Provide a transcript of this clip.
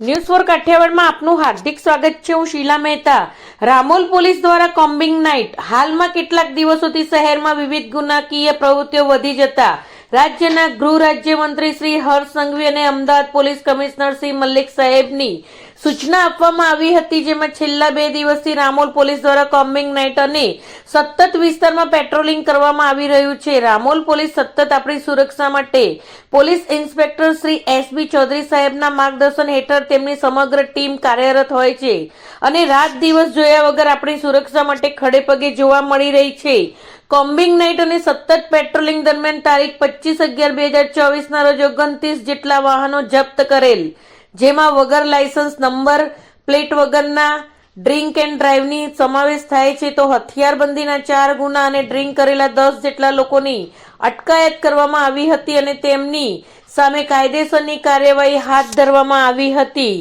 News for કાઠિયાવાડમાં આપનું હાર્દિક સ્વાગત છે. હું શીલા મહેતા. રામોલ પોલીસ દ્વારા કોમ્બિંગ નાઇટ. હાલમાં કેટલાક દિવસોથી શહેરમાં વિવિધ ગુનાકીય પ્રવૃત્તિઓ વધી જતા. રાજ્યના ગૃહ રાજ્યમંત્રી શ્રી હર્ષ સંઘવી અને અમદાવાદ પોલીસ કમિશનર શ્રી મલ્લિક સાહેબની સૂચના આપવામાં આવી હતી જેમાં છેલ્લા બે દિવસથી રામોલ પોલીસ દ્વારા કોમ્બિંગ નાઇટ અને સતત વિસ્તારમાં પેટ્રોલિંગ કરવામાં આવી રહ્યું છે. રામોલ પોલીસ સતત આપણી સુરક્ષા માટે police inspector Shri S B Chaudhary સાહેબના માર્ગદર્શન હેઠળ તેમની સમગ્ર ટીમ કાર્યરત હોય છે અને રાત દિવસ જોયા વગર આપણી સુરક્ષા માટે ખડે પગે જોવા મળી રહી છે. કોમ્બિંગ નાઇટ અને સતત પેટ્રોલિંગ દરમિયાન તારીખ પચીસ અગિયાર બે હજાર ચોવીસના રોજ ઓગણત્રીસ જેટલા વાહનો જપ્ત કરેલ. જેમાં વગર લાયસન્સ નંબર, પ્લેટ વગરના ડ્રિંક એન્ડ ડ્રાઈવની સમાવેશ થાય છે. તો હથિયારબંધીના ચાર ગુના અને ડ્રિંક કરેલા દસ જેટલા લોકોની અટકાયત કરવામાં આવી હતી અને તેમની સામે કાયદેસરની કાર્યવાહી હાથ ધરવામાં આવી હતી.